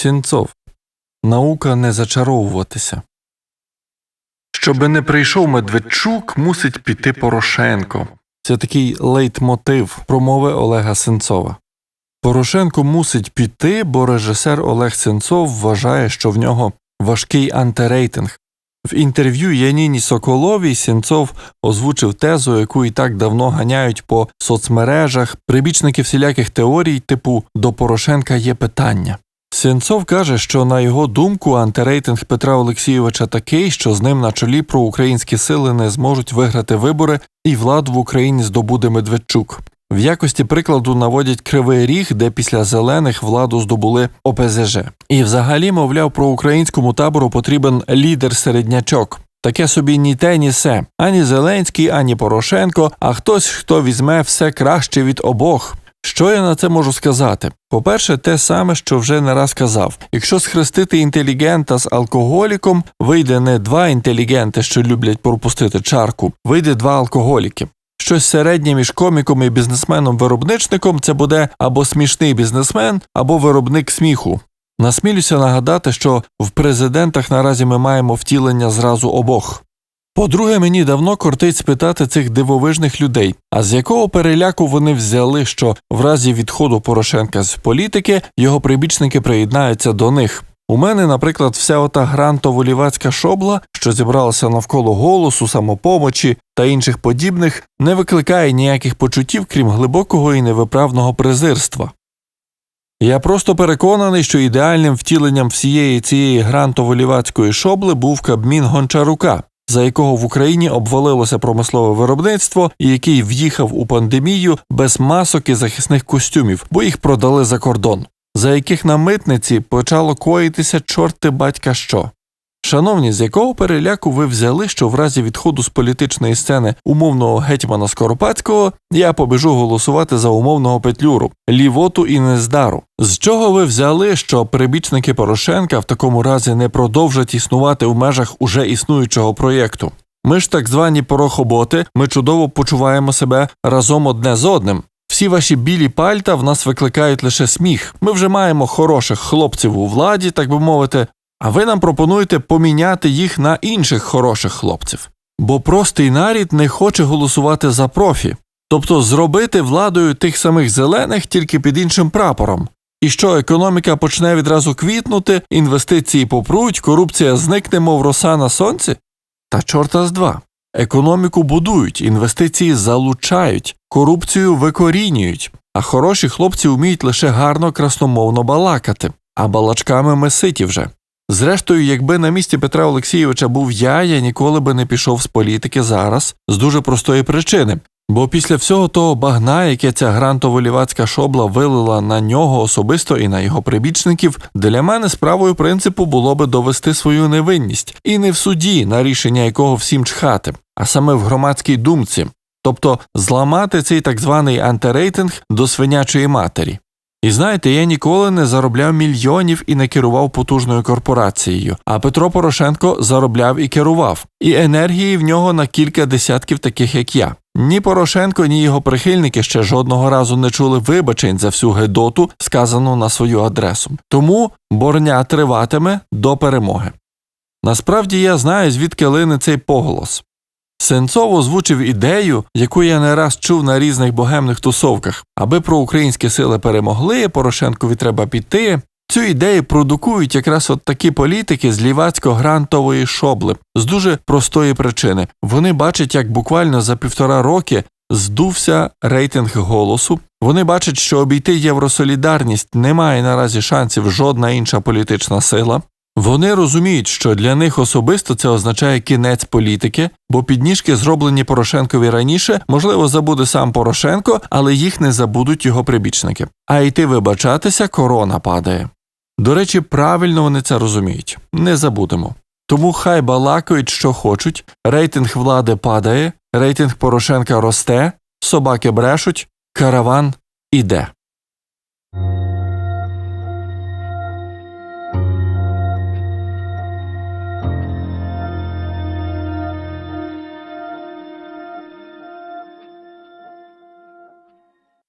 Сінцов. Наука не зачаровуватися. Щоби не прийшов Медведчук, мусить піти Порошенко. Це такий лейтмотив промови Олега Сенцова. Порошенко мусить піти, бо режисер Олег Сенцов вважає, що в нього важкий антирейтинг. В інтерв'ю Яніні Соколовій Сенцов озвучив тезу, яку і так давно ганяють по соцмережах, прибічники всіляких теорій, типу до Порошенка є питання. Сенцов каже, що на його думку антирейтинг Петра Олексійовича такий, що з ним на чолі проукраїнські сили не зможуть виграти вибори, і владу в Україні здобуде Медведчук. В якості прикладу наводять кривий ріг, де після зелених владу здобули ОПЗЖ. І взагалі, мовляв, про українському табору потрібен лідер середнячок. Таке собі ні те, ні се, ані Зеленський, ані Порошенко, а хтось, хто візьме все краще від обох. Що я на це можу сказати? По-перше, те саме, що вже не раз казав: якщо схрестити інтелігента з алкоголіком, вийде не два інтелігенти, що люблять пропустити чарку, вийде два алкоголіки. Щось середнє між коміком і бізнесменом-виробничником це буде або смішний бізнесмен, або виробник сміху. Насмілюся нагадати, що в президентах наразі ми маємо втілення зразу обох. По-друге, мені давно кортить спитати цих дивовижних людей, а з якого переляку вони взяли, що в разі відходу Порошенка з політики його прибічники приєднаються до них. У мене, наприклад, вся ота грантово-лівацька шобла, що зібралася навколо голосу, самопомочі та інших подібних, не викликає ніяких почуттів, крім глибокого і невиправного презирства. Я просто переконаний, що ідеальним втіленням всієї цієї грантово-лівацької шобли був Кабмін Гончарука, за якого в Україні обвалилося промислове виробництво і який в'їхав у пандемію без масок і захисних костюмів, бо їх продали за кордон, за яких на митниці почало коїтися чорти батька що. Шановні, з якого переляку ви взяли, що в разі відходу з політичної сцени умовного гетьмана Скоропадського я побіжу голосувати за умовного петлюру, лівоту і нездару? З чого ви взяли, що прибічники Порошенка в такому разі не продовжать існувати в межах уже існуючого проєкту? Ми ж так звані порохоботи, ми чудово почуваємо себе разом одне з одним. Всі ваші білі пальта в нас викликають лише сміх. Ми вже маємо хороших хлопців у владі, так би мовити, а ви нам пропонуєте поміняти їх на інших хороших хлопців. Бо простий нарід не хоче голосувати за профі, тобто зробити владою тих самих зелених тільки під іншим прапором. І що економіка почне відразу квітнути, інвестиції попруть, корупція зникне, мов роса на сонці? Та чорта з два. Економіку будують, інвестиції залучають, корупцію викорінюють, а хороші хлопці вміють лише гарно красномовно балакати, а балачками ми ситі вже. Зрештою, якби на місці Петра Олексійовича був я, я ніколи би не пішов з політики зараз з дуже простої причини. Бо після всього того багна, яке ця грантово-лівацька шобла вилила на нього особисто і на його прибічників, для мене справою принципу було би довести свою невинність, і не в суді, на рішення якого всім чхати, а саме в громадській думці, тобто зламати цей так званий антирейтинг до свинячої матері. І знаєте, я ніколи не заробляв мільйонів і не керував потужною корпорацією. А Петро Порошенко заробляв і керував, і енергії в нього на кілька десятків таких, як я. Ні Порошенко, ні його прихильники ще жодного разу не чули вибачень за всю гедоту, сказану на свою адресу. Тому борня триватиме до перемоги. Насправді я знаю, звідки лине цей поголос. Сенцов озвучив ідею, яку я не раз чув на різних богемних тусовках. Аби проукраїнські сили перемогли, Порошенкові треба піти. Цю ідею продукують якраз от такі політики з лівацько-грантової шобли з дуже простої причини. Вони бачать, як буквально за півтора роки здувся рейтинг голосу. Вони бачать, що обійти євросолідарність немає наразі шансів жодна інша політична сила. Вони розуміють, що для них особисто це означає кінець політики, бо підніжки, зроблені Порошенкові раніше, можливо, забуде сам Порошенко, але їх не забудуть його прибічники. А йти вибачатися корона падає. До речі, правильно вони це розуміють. Не забудемо. Тому хай балакають, що хочуть, рейтинг влади падає, рейтинг Порошенка росте, собаки брешуть, караван іде.